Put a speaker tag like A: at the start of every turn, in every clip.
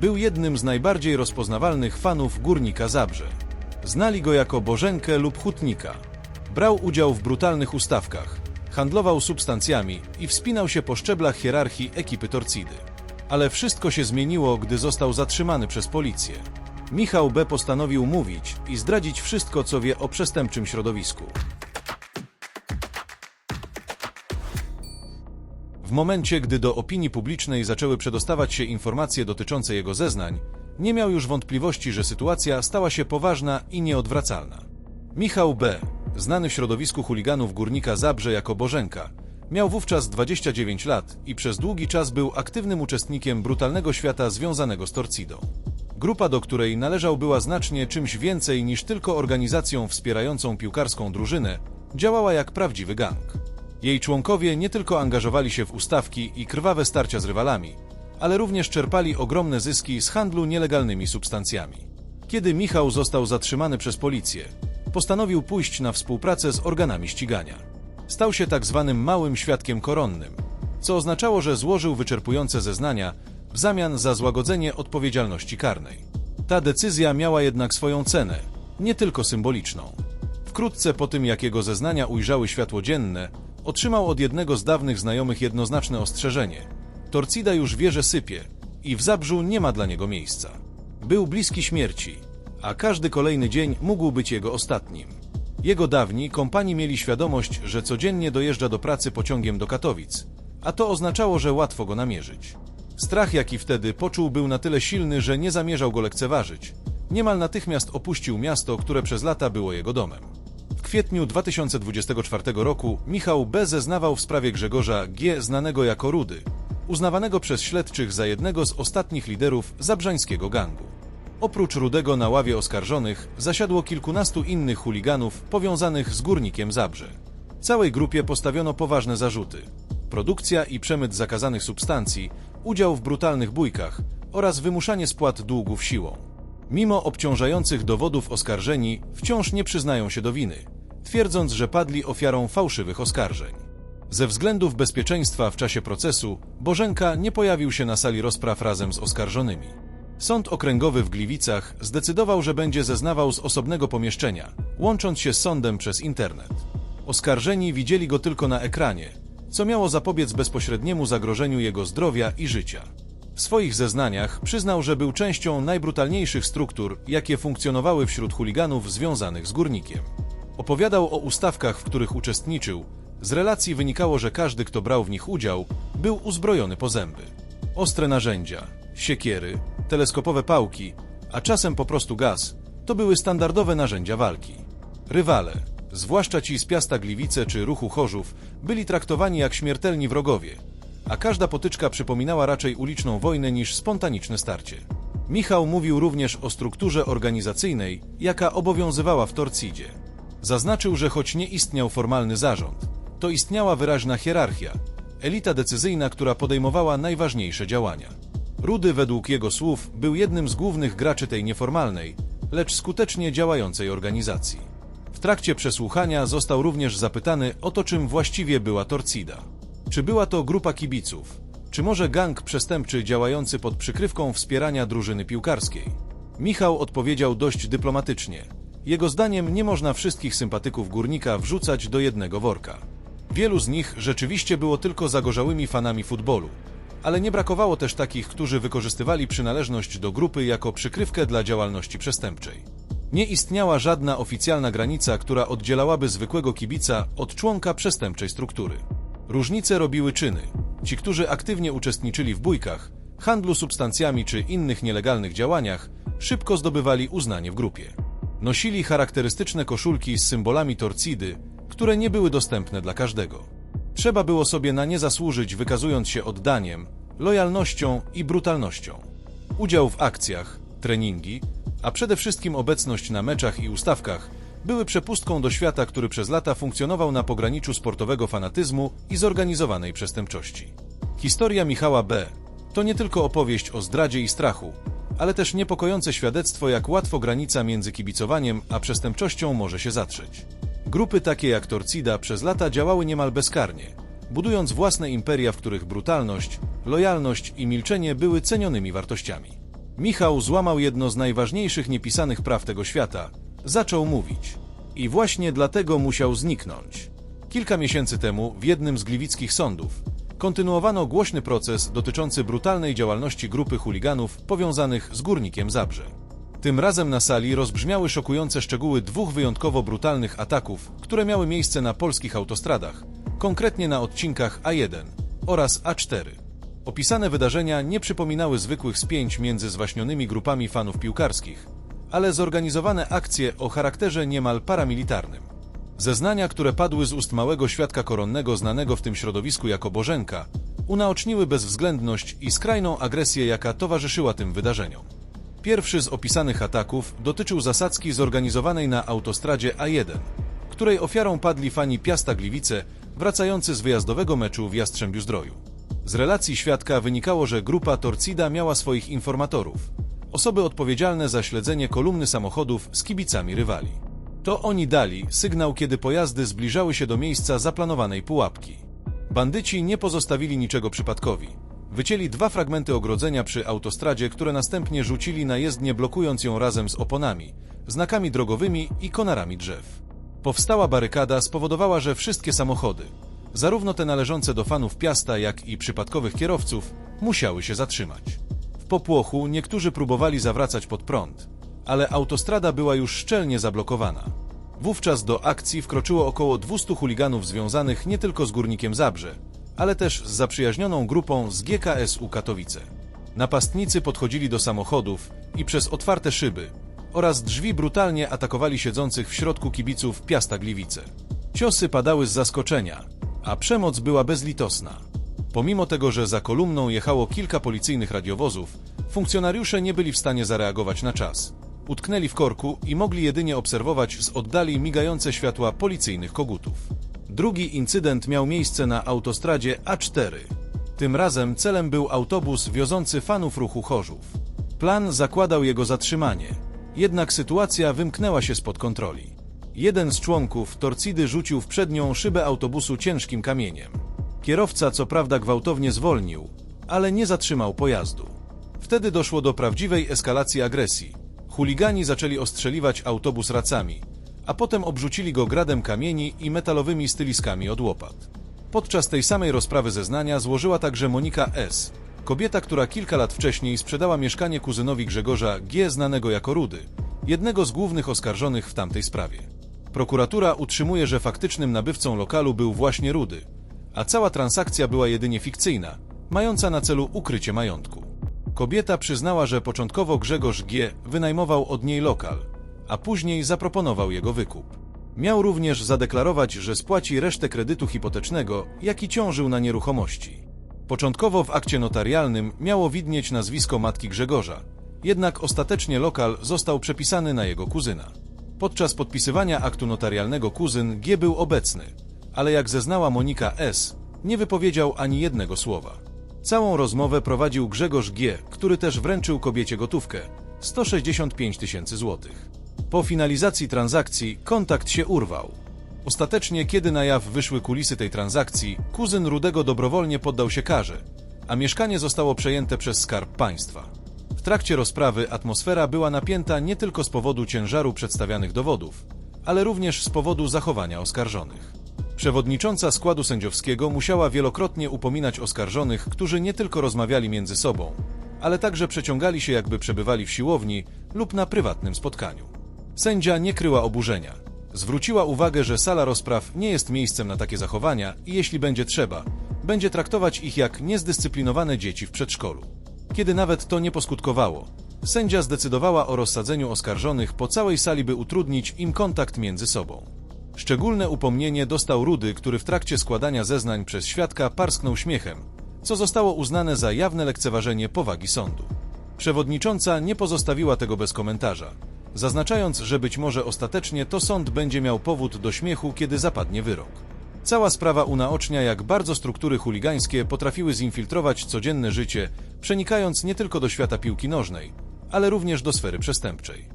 A: Był jednym z najbardziej rozpoznawalnych fanów Górnika Zabrze. Znali go jako Bożenkę lub Hutnika. Brał udział w brutalnych ustawkach, handlował substancjami i wspinał się po szczeblach hierarchii ekipy Torcidy. Ale wszystko się zmieniło, gdy został zatrzymany przez policję. Michał B. postanowił mówić i zdradzić wszystko, co wie o przestępczym środowisku. W momencie, gdy do opinii publicznej zaczęły przedostawać się informacje dotyczące jego zeznań, nie miał już wątpliwości, że sytuacja stała się poważna i nieodwracalna. Michał B., znany w środowisku chuliganów Górnika Zabrze jako Bożenka, miał wówczas 29 lat i przez długi czas był aktywnym uczestnikiem brutalnego świata związanego z Torcidą. Grupa, do której należał, była znacznie czymś więcej niż tylko organizacją wspierającą piłkarską drużynę, działała jak prawdziwy gang. Jej członkowie nie tylko angażowali się w ustawki i krwawe starcia z rywalami, ale również czerpali ogromne zyski z handlu nielegalnymi substancjami. Kiedy Michał został zatrzymany przez policję, postanowił pójść na współpracę z organami ścigania. Stał się tak zwanym małym świadkiem koronnym, co oznaczało, że złożył wyczerpujące zeznania w zamian za złagodzenie odpowiedzialności karnej. Ta decyzja miała jednak swoją cenę, nie tylko symboliczną. Wkrótce po tym, jak jego zeznania ujrzały światło dzienne, otrzymał od jednego z dawnych znajomych jednoznaczne ostrzeżenie. Torcida już wie, że sypie i w Zabrzu nie ma dla niego miejsca. Był bliski śmierci, a każdy kolejny dzień mógł być jego ostatnim. Jego dawni kompani mieli świadomość, że codziennie dojeżdża do pracy pociągiem do Katowic, a to oznaczało, że łatwo go namierzyć. Strach, jaki wtedy poczuł, był na tyle silny, że nie zamierzał go lekceważyć. Niemal natychmiast opuścił miasto, które przez lata było jego domem. Kwietniu 2024 roku Michał B. zeznawał w sprawie Grzegorza G., znanego jako Rudy, uznawanego przez śledczych za jednego z ostatnich liderów zabrzańskiego gangu. Oprócz Rudego na ławie oskarżonych zasiadło kilkunastu innych chuliganów powiązanych z górnikiem Zabrze. Całej grupie postawiono poważne zarzuty. Produkcja i przemyt zakazanych substancji, udział w brutalnych bójkach oraz wymuszanie spłat długów siłą. Mimo obciążających dowodów oskarżeni wciąż nie przyznają się do winy, twierdząc, że padli ofiarą fałszywych oskarżeń. Ze względów bezpieczeństwa w czasie procesu Bożenka nie pojawił się na sali rozpraw razem z oskarżonymi. Sąd okręgowy w Gliwicach zdecydował, że będzie zeznawał z osobnego pomieszczenia, łącząc się z sądem przez internet. Oskarżeni widzieli go tylko na ekranie, co miało zapobiec bezpośredniemu zagrożeniu jego zdrowia i życia. W swoich zeznaniach przyznał, że był częścią najbrutalniejszych struktur, jakie funkcjonowały wśród chuliganów związanych z górnikiem. Opowiadał o ustawkach, w których uczestniczył. Z relacji wynikało, że każdy, kto brał w nich udział, był uzbrojony po zęby. Ostre narzędzia, siekiery, teleskopowe pałki, a czasem po prostu gaz, to były standardowe narzędzia walki. Rywale, zwłaszcza ci z Piasta Gliwice czy Ruchu Chorzów, byli traktowani jak śmiertelni wrogowie, a każda potyczka przypominała raczej uliczną wojnę niż spontaniczne starcie. Michał mówił również o strukturze organizacyjnej, jaka obowiązywała w Torcidzie. Zaznaczył, że choć nie istniał formalny zarząd, to istniała wyraźna hierarchia, elita decyzyjna, która podejmowała najważniejsze działania. Rudy, według jego słów, był jednym z głównych graczy tej nieformalnej, lecz skutecznie działającej organizacji. W trakcie przesłuchania został również zapytany o to, czym właściwie była Torcida. Czy była to grupa kibiców? Czy może gang przestępczy działający pod przykrywką wspierania drużyny piłkarskiej? Michał odpowiedział dość dyplomatycznie. Jego zdaniem nie można wszystkich sympatyków górnika wrzucać do jednego worka. Wielu z nich rzeczywiście było tylko zagorzałymi fanami futbolu, ale nie brakowało też takich, którzy wykorzystywali przynależność do grupy jako przykrywkę dla działalności przestępczej. Nie istniała żadna oficjalna granica, która oddzielałaby zwykłego kibica od członka przestępczej struktury. Różnice robiły czyny. Ci, którzy aktywnie uczestniczyli w bójkach, handlu substancjami czy innych nielegalnych działaniach, szybko zdobywali uznanie w grupie. Nosili charakterystyczne koszulki z symbolami torcidy, które nie były dostępne dla każdego. Trzeba było sobie na nie zasłużyć, wykazując się oddaniem, lojalnością i brutalnością. Udział w akcjach, treningi, a przede wszystkim obecność na meczach i ustawkach były przepustką do świata, który przez lata funkcjonował na pograniczu sportowego fanatyzmu i zorganizowanej przestępczości. Historia Michała B. to nie tylko opowieść o zdradzie i strachu, ale też niepokojące świadectwo, jak łatwo granica między kibicowaniem a przestępczością może się zatrzeć. Grupy takie jak Torcida przez lata działały niemal bezkarnie, budując własne imperia, w których brutalność, lojalność i milczenie były cenionymi wartościami. Michał złamał jedno z najważniejszych niepisanych praw tego świata. Zaczął mówić. I właśnie dlatego musiał zniknąć. Kilka miesięcy temu w jednym z gliwickich sądów kontynuowano głośny proces dotyczący brutalnej działalności grupy chuliganów powiązanych z Górnikiem Zabrze. Tym razem na sali rozbrzmiały szokujące szczegóły dwóch wyjątkowo brutalnych ataków, które miały miejsce na polskich autostradach, konkretnie na odcinkach A1 oraz A4. Opisane wydarzenia nie przypominały zwykłych spięć między zwaśnionymi grupami fanów piłkarskich, ale zorganizowane akcje o charakterze niemal paramilitarnym. Zeznania, które padły z ust małego świadka koronnego znanego w tym środowisku jako Bożenka, unaoczniły bezwzględność i skrajną agresję, jaka towarzyszyła tym wydarzeniom. Pierwszy z opisanych ataków dotyczył zasadzki zorganizowanej na autostradzie A1, której ofiarą padli fani Piasta Gliwice wracający z wyjazdowego meczu w Jastrzębiu Zdroju. Z relacji świadka wynikało, że grupa Torcida miała swoich informatorów, osoby odpowiedzialne za śledzenie kolumny samochodów z kibicami rywali. To oni dali sygnał, kiedy pojazdy zbliżały się do miejsca zaplanowanej pułapki. Bandyci nie pozostawili niczego przypadkowi. Wycięli dwa fragmenty ogrodzenia przy autostradzie, które następnie rzucili na jezdnię, blokując ją razem z oponami, znakami drogowymi i konarami drzew. Powstała barykada spowodowała, że wszystkie samochody, zarówno te należące do fanów Piasta, jak i przypadkowych kierowców, musiały się zatrzymać. W popłochu niektórzy próbowali zawracać pod prąd, ale autostrada była już szczelnie zablokowana. Wówczas do akcji wkroczyło około 200 chuliganów związanych nie tylko z Górnikiem Zabrze, ale też z zaprzyjaźnioną grupą z GKS-u Katowice. Napastnicy podchodzili do samochodów i przez otwarte szyby oraz drzwi brutalnie atakowali siedzących w środku kibiców Piasta Gliwice. Ciosy padały z zaskoczenia, a przemoc była bezlitosna. Pomimo tego, że za kolumną jechało kilka policyjnych radiowozów, funkcjonariusze nie byli w stanie zareagować na czas. Utknęli w korku i mogli jedynie obserwować z oddali migające światła policyjnych kogutów. Drugi incydent miał miejsce na autostradzie A4. Tym razem celem był autobus wiozący fanów ruchu Chorzów. Plan zakładał jego zatrzymanie, jednak sytuacja wymknęła się spod kontroli. Jeden z członków Torcidy rzucił w przednią szybę autobusu ciężkim kamieniem. Kierowca co prawda gwałtownie zwolnił, ale nie zatrzymał pojazdu. Wtedy doszło do prawdziwej eskalacji agresji. Chuligani zaczęli ostrzeliwać autobus racami, a potem obrzucili go gradem kamieni i metalowymi styliskami od łopat. Podczas tej samej rozprawy zeznania złożyła także Monika S., kobieta, która kilka lat wcześniej sprzedała mieszkanie kuzynowi Grzegorza G., znanego jako Rudy, jednego z głównych oskarżonych w tamtej sprawie. Prokuratura utrzymuje, że faktycznym nabywcą lokalu był właśnie Rudy, a cała transakcja była jedynie fikcyjna, mająca na celu ukrycie majątku. Kobieta przyznała, że początkowo Grzegorz G. wynajmował od niej lokal, a później zaproponował jego wykup. Miał również zadeklarować, że spłaci resztę kredytu hipotecznego, jaki ciążył na nieruchomości. Początkowo w akcie notarialnym miało widnieć nazwisko matki Grzegorza, jednak ostatecznie lokal został przepisany na jego kuzyna. Podczas podpisywania aktu notarialnego kuzyn G był obecny, ale jak zeznała Monika S., nie wypowiedział ani jednego słowa. Całą rozmowę prowadził Grzegorz G., który też wręczył kobiecie gotówkę 165 tysięcy złotych. Po finalizacji transakcji kontakt się urwał. Ostatecznie, kiedy na jaw wyszły kulisy tej transakcji, kuzyn Rudego dobrowolnie poddał się karze, a mieszkanie zostało przejęte przez Skarb Państwa. W trakcie rozprawy atmosfera była napięta nie tylko z powodu ciężaru przedstawianych dowodów, ale również z powodu zachowania oskarżonych. Przewodnicząca składu sędziowskiego musiała wielokrotnie upominać oskarżonych, którzy nie tylko rozmawiali między sobą, ale także przeciągali się jakby przebywali w siłowni lub na prywatnym spotkaniu. Sędzia nie kryła oburzenia. Zwróciła uwagę, że sala rozpraw nie jest miejscem na takie zachowania i jeśli będzie trzeba, będzie traktować ich jak niezdyscyplinowane dzieci w przedszkolu. Kiedy nawet to nie poskutkowało, sędzia zdecydowała o rozsadzeniu oskarżonych po całej sali, by utrudnić im kontakt między sobą. Szczególne upomnienie dostał Rudy, który w trakcie składania zeznań przez świadka parsknął śmiechem, co zostało uznane za jawne lekceważenie powagi sądu. Przewodnicząca nie pozostawiła tego bez komentarza, zaznaczając, że być może ostatecznie to sąd będzie miał powód do śmiechu, kiedy zapadnie wyrok. Cała sprawa unaocznia, jak bardzo struktury chuligańskie potrafiły zinfiltrować codzienne życie, przenikając nie tylko do świata piłki nożnej, ale również do sfery przestępczej.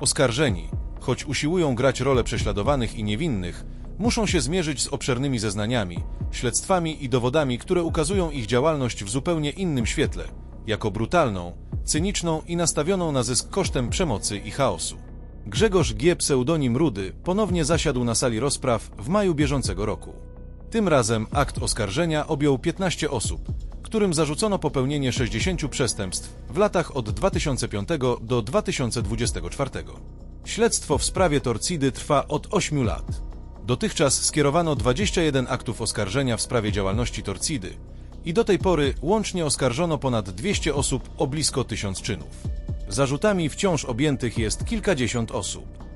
A: Oskarżeni, choć usiłują grać rolę prześladowanych i niewinnych, muszą się zmierzyć z obszernymi zeznaniami, śledztwami i dowodami, które ukazują ich działalność w zupełnie innym świetle, jako brutalną, cyniczną i nastawioną na zysk kosztem przemocy i chaosu. Grzegorz G. pseudonim Rudy ponownie zasiadł na sali rozpraw w maju bieżącego roku. Tym razem akt oskarżenia objął 15 osób, którym zarzucono popełnienie 60 przestępstw w latach od 2005 do 2024. Śledztwo w sprawie Torcidy trwa od 8 lat. Dotychczas skierowano 21 aktów oskarżenia w sprawie działalności Torcidy i do tej pory łącznie oskarżono ponad 200 osób o blisko 1000 czynów. Zarzutami wciąż objętych jest kilkadziesiąt osób.